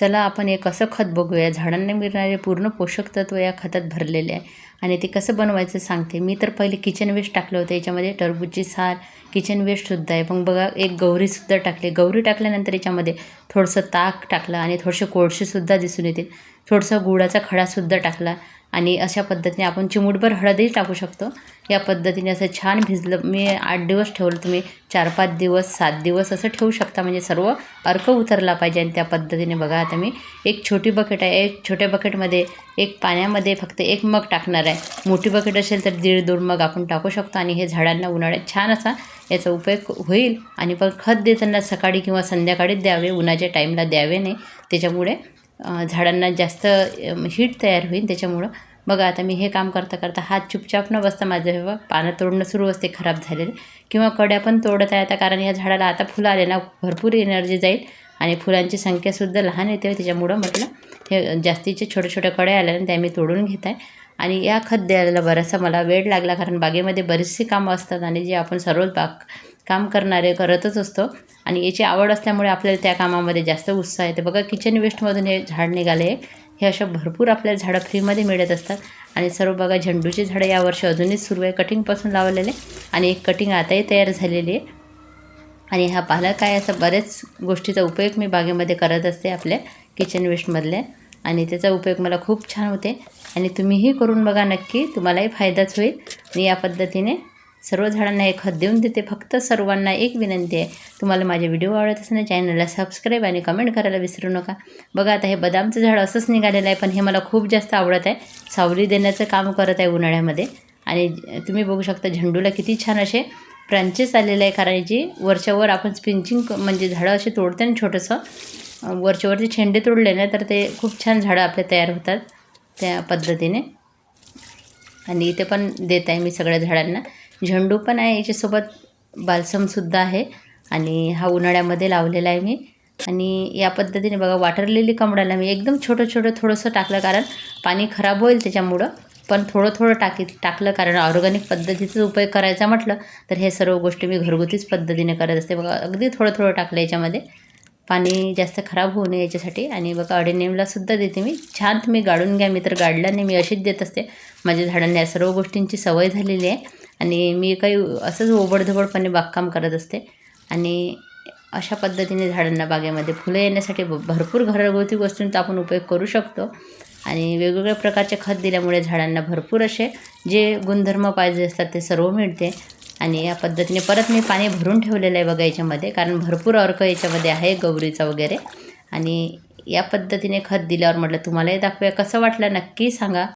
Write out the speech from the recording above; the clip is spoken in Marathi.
चला आपण एक असं खत बघूया. झाडांना मिळणारे पूर्ण पोषक तत्व या खतात भरलेले आहे. आणि ते कसं बनवायचं सांगते. मी तर पहिले किचन वेस्ट टाकलं होतं. याच्यामध्ये टरबूजची साल किचन वेस्टसुद्धा आहे. पण बघा एक गौरीसुद्धा टाकली. गौरी टाकल्यानंतर याच्यामध्ये थोडंसं ताक टाकलं आणि थोडेसे कोळसेसुद्धा दिसून येतील थोडंसं गुळाचा खडासुद्धा टाकला आणि अशा पद्धतीने आपण चिमूटभर हळदही टाकू शकतो. या पद्धतीने असं छान भिजलं मी आठ दिवस ठेवलं तुम्ही चार पाच दिवस सात दिवस असं ठेवू शकता. म्हणजे सर्व अर्क उतरला पाहिजे आणि त्या पद्धतीने बघा आता मी एक छोटी बकेट आहे. एक छोट्या बकेटमध्ये एक पाण्यामध्ये फक्त एक मग टाकणार आहे. मोठी बकेट असेल तर दीड दोन मग आपण टाकू शकतो आणि हे झाडांना उन्हाळ्यात छान असा याचा उपयोग होईल. आणि पण खत देताना सकाळी किंवा संध्याकाळीच द्यावे उन्हाच्या टाईमला द्यावे नाही. त्याच्यामुळे झाडांना जास्त हीट तयार होईल त्याच्यामुळं. बघा आता मी हे काम करता करता हात चुपचाप न बसता माझं हे पानं तोडणं सुरू असते खराब झालेले. किंवा कड्या पण तोडत आहे आता कारण या झाडाला आता फुलं आले ना भरपूर एनर्जी जाईल. आणि फुलांची संख्यासुद्धा लहान येते त्याच्यामुळं म्हटलं हे जास्तीचे छोट्या छोट्या कड्या आल्या आणि त्या मी तोडून घेत आहे. आणि या खत द्यायला बराचसा मला वेळ लागला कारण बागेमध्ये बरीचशी कामं असतात आणि जे आपण सर्व बाग काम करणारे करतच असतो. आणि याची आवड असल्यामुळे आपल्याला त्या कामामध्ये जास्त उत्साह येते. बघा किचन वेस्टमधून हे झाड निघाले. हे अशा भरपूर आपल्याला झाडं फ्रीमध्ये मिळत असतात. आणि सर्व बघा झेंडूची झाडं यावर्षी अजूनही सुरू आहे. कटिंगपासून लावलेले. आणि एक कटिंग आताही तयार झालेली आहे. आणि हा पालक आहे असं बऱ्याच गोष्टीचा उपयोग मी बागेमध्ये करत असते आपल्या किचन वेस्टमधल्या आणि त्याचा उपयोग मला खूप छान होते. आणि तुम्हीही करून बघा नक्की. तुम्हालाही फायदाच होईल. आणि या पद्धतीने सर्व झाडांना एक खत देऊन देते. फक्त सर्वांना एक विनंती आहे. तुम्हाला माझे व्हिडिओ आवडत असताना चॅनलला सबस्क्राईब आणि कमेंट करायला विसरू नका. बघा आता हे बदामचं झाड असंच निघालेलं आहे पण हे मला खूप जास्त आवडत आहे. सावली देण्याचं काम करत आहे उन्हाळ्यामध्ये. आणि तुम्ही बघू शकता झेंडूला किती छान असे ब्रांचेस आलेले आहे कारण जी वरच्यावर आपण स्पिंचिंग म्हणजे झाडं असे तोडते ना छोटंसं. अं, वरच्यावरती छेंडे तोडले ना तर ते खूप छान झाडं आपले तयार होतात त्या पद्धतीने. आणि इथे पण देत आहे मी सगळ्या झाडांना. झेंडू पण आहे याच्यासोबत. बाल्समसुद्धा आहे. आणि हा उन्हाळ्यामध्ये लावलेला आहे मी. आणि या पद्धतीने बघा वाटरलेली कमडाला मी एकदम छोटं छोटं थोडंसं टाकलं कारण पाणी खराब होईल त्याच्यामुळं. पण थोडं थोडं टाकी टाकलं कारण ऑर्गॅनिक पद्धतीचा उपयोग करायचा म्हटलं तर हे सर्व गोष्टी मी घरगुतीच पद्धतीने करत असते. बघा अगदी थोडं थोडं टाकलं याच्यामध्ये. पाणी जास्त खराब होऊ नये याच्यासाठी. आणि बघा अडेनेमला सुद्धा देते मी. छान तुम्ही गाडून घ्या मी तर गाडला नाही मी अशीच देत असते. माझ्या झाडांना या सर्व गोष्टींची सवय झालेली आहे. आणि मी काही असंच ओबडधोबडपणे बागकाम करत असते. आणि अशा पद्धतीने झाडांना बागेमध्ये फुलं येण्यासाठी भ- भरपूर घरगुती वस्तूंचा आपण उपयोग करू शकतो. आणि वेगवेगळ्या प्रकारचे खत दिल्यामुळे झाडांना भरपूर असे जे गुणधर्म पाहिजे असतात ते सर्व मिळते. आणि या पद्धतीने परत मी पाणी भरून ठेवलेलं आहे बघा याच्यामध्ये कारण भरपूर अर्क याच्यामध्ये आहे गौरीचा वगैरे. आणि या पद्धतीने खत दिल्यावर म्हटलं तुम्हालाही दाखवूया. कसं वाटलं नक्की सांगा.